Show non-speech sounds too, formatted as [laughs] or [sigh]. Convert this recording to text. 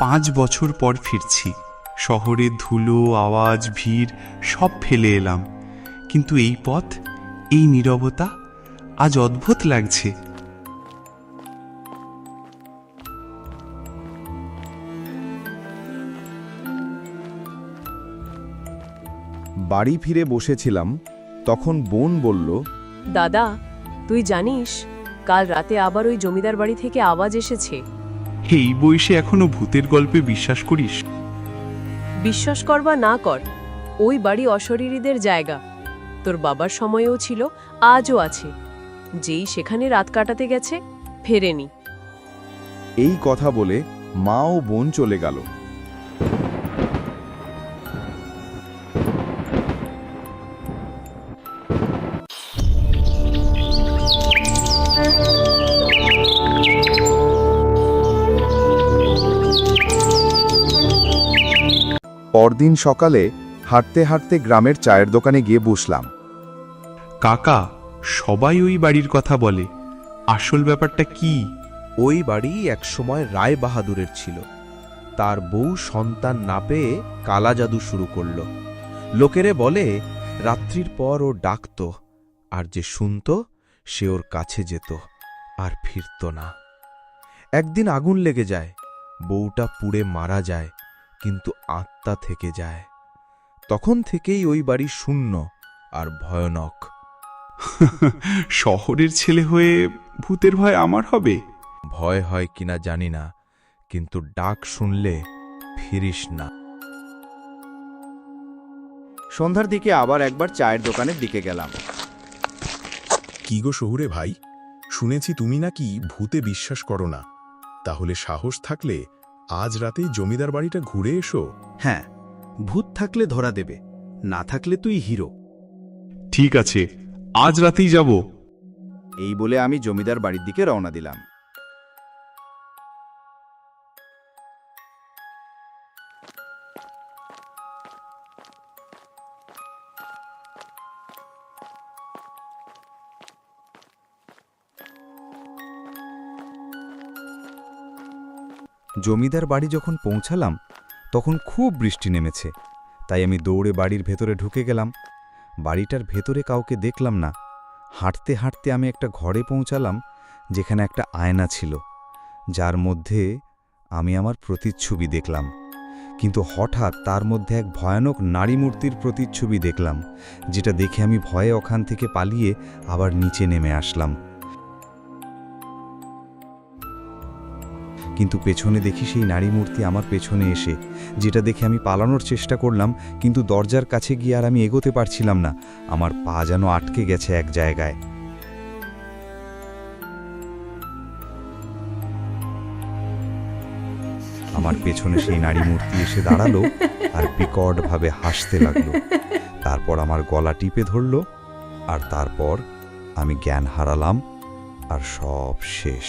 পাঁচ বছর পর ফিরছি। শহরে ধুলো আওয়াজ ভিড় সব ফেলে এলাম। কিন্তু এই পথ এই নীরবতা আজ অদ্ভুত লাগছে। বাড়ি ফিরে বসেছিলাম তখন বোন বলল দাদা তুই জানিস কাল রাতে আবার ওই জমিদার বাড়ি থেকে আওয়াজ এসেছে। এই বয়সে এখনও ভূতের গল্পে বিশ্বাস করিস? বিশ্বাস করবা না কর ওই বাড়ি অশরীরীদের জায়গা। তোর বাবার সময়েও ছিল আজও আছে। যেই সেখানে রাত কাটাতে গেছে ফেরেনি। এই কথা বলে মা ও বোন চলে গেল। পরদিন সকালে হাঁটতে হাঁটতে গ্রামের চায়ের দোকানে গিয়ে বসলাম। কাকা সবাই ওই বাড়ির কথা বলে। আসল ব্যাপারটা কি? ওই বাড়ি একসময় রায় বাহাদুরের ছিল। তার বউ সন্তান না পেয়ে কালা জাদু শুরু করল। লোকেরে বলে রাত্রির পর ও ডাকত আর যে শুনত সে ওর কাছে যেত আর ফিরত না। একদিন আগুন লেগে যায় বউটা পুড়ে মারা যায় কিন্তু আত্মা থেকে যায়। তখন থেকেই ওই বাড়ি শূন্য আর ভয়ানক। [laughs] শহরের ছেলে হয়ে ভূতের ভয় আমার হবে? ভয় হয় কিনা জানি না কিন্তু ডাক শুনলে ফিরিস না। সন্ধ্যার দিকে আবার একবার চায়ের দোকানের দিকে গেলাম। কি গো শহুরে ভাই? শুনেছি তুমি নাকি ভূতে বিশ্বাস করো না। তাহলে সাহস থাকলে আজ রাতেই জমিদার বাড়িটা ঘুরে এসো। হ্যাঁ ভূত থাকলে ধরা দেবে না থাকলে তুই হিরো। ঠিক আছে আজ রাতেই যাব। এই বলে আমি জমিদার বাড়ির দিকে রওনা দিলাম। জমিদার বাড়ি যখন পৌঁছালাম, তখন খুব বৃষ্টি নেমেছে, তাই আমি দৌড়ে বাড়ির ভেতরে ঢুকে গেলাম। বাড়িটার ভেতরে কাউকে দেখলাম না। হাঁটতে হাঁটতে আমি একটা ঘরে পৌঁছালাম, যেখানে একটা আয়না ছিল। যার মধ্যে আমি আমার প্রতিচ্ছবি দেখলাম। কিন্তু হঠাৎ তার মধ্যে এক ভয়ানক নারী মূর্তির প্রতিচ্ছবি দেখলাম, যেটা দেখে আমি ভয়ে ওখান থেকে পালিয়ে আবার নিচে নেমে আসলাম। কিন্তু পেছনে দেখি সেই নারী মূর্তি আমার পেছনে এসে, যেটা দেখে আমি পালানোর চেষ্টা করলাম, কিন্তু দরজার কাছে গিয়ে আর আমি এগোতে পারছিলাম না। আমার পা যেন আটকে গেছে এক জায়গায়। আমার পেছনে সেই নারী মূর্তি এসে দাঁড়াল আর বিকটভাবে হাসতে লাগল। তারপর আমার গলা টিপে ধরলো আর তারপর আমি জ্ঞান হারালাম আর সব শেষ।